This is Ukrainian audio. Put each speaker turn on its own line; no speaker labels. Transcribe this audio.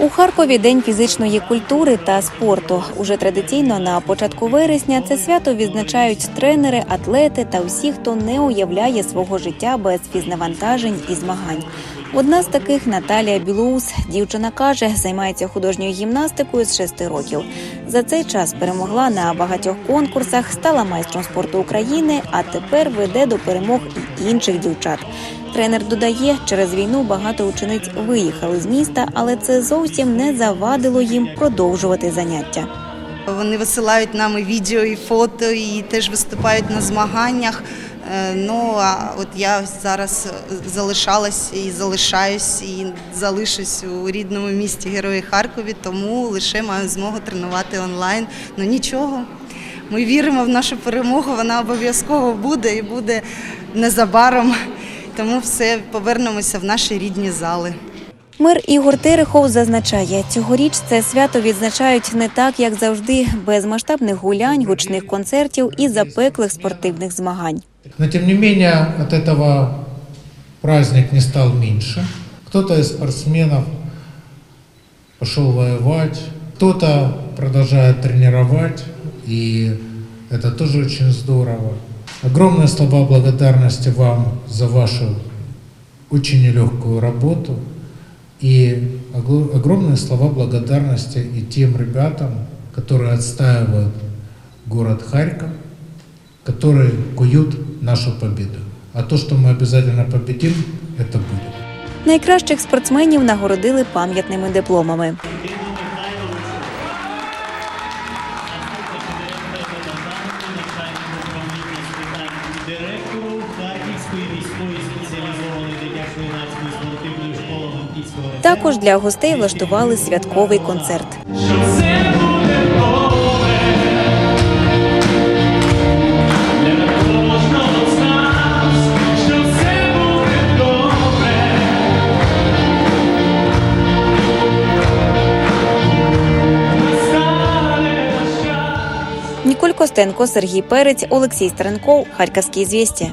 У Харкові День фізичної культури та спорту. Уже традиційно на початку вересня це свято відзначають тренери, атлети та усі, хто не уявляє свого життя без фізнавантажень і змагань. Одна з таких Наталія Білоус. Дівчина каже, займається художньою гімнастикою з 6 років. За цей час перемогла на багатьох конкурсах, стала майстром спорту України, а тепер веде до перемог і інших дівчат. Тренер додає, через війну багато учениць виїхали з міста, але це зовсім не завадило їм продовжувати заняття.
Вони висилають нам відео, і фото, і теж виступають на змаганнях. Е, Ну а от я зараз залишалась і залишаюсь, і залишусь у рідному місті Герої Харкові, тому лише маю змогу тренувати онлайн. Ну нічого. Ми віримо в нашу перемогу, вона обов'язково буде і буде незабаром. Тому все повернемося в наші рідні зали.
Мер Ігор Терехов зазначає, цьогоріч це свято відзначають не так, як завжди, без масштабних гулянь, гучних концертів і запеклих спортивних змагань.
Но тем не менее от этого праздник не стал меньше. Кто-то из спортсменов пошел воевать, кто-то продолжает тренировать, и это тоже очень здорово. Огромные слова благодарности вам за вашу очень нелегкую работу и огло- огромные слова благодарности и тем ребятам, которые отстаивают город Харьков, которые куют нашу победу. А то, что мы обязательно победим, это будет.
Найкращих спортсменів нагородили пам'ятними дипломами. Також для гостей влаштували святковий концерт. Ніколь Костенко, Сергій Перець, Олексій Стеренков, Харківські звістя.